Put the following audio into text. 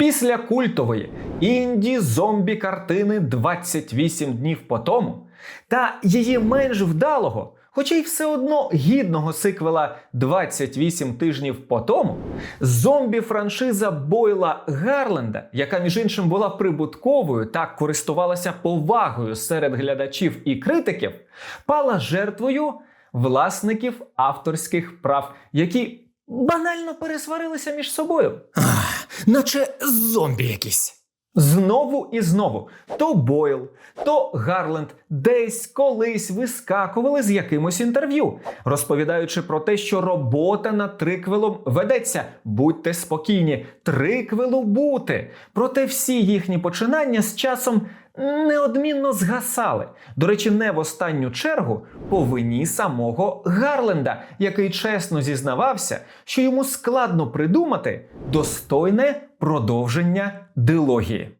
Після культової інді зомбі картини 28 днів по тому та її менш вдалого, хоча й все одно гідного сиквела 28 тижнів по тому, зомбі франшиза Бойла Гарленда, яка між іншим була прибутковою та користувалася повагою серед глядачів і критиків, пала жертвою власників авторських прав, які банально пересварилися між собою. Наче зомбі якісь. Знову і знову то Бойл, то Гарленд десь колись вискакували з якимось інтерв'ю, розповідаючи про те, що робота над триквелом ведеться. Будьте спокійні, триквелу бути. Проте всі їхні починання з часом неодмінно згасали. До речі, не в останню чергу по вині самого Гарленда, який чесно зізнавався, що йому складно придумати достойне продовження дилогії.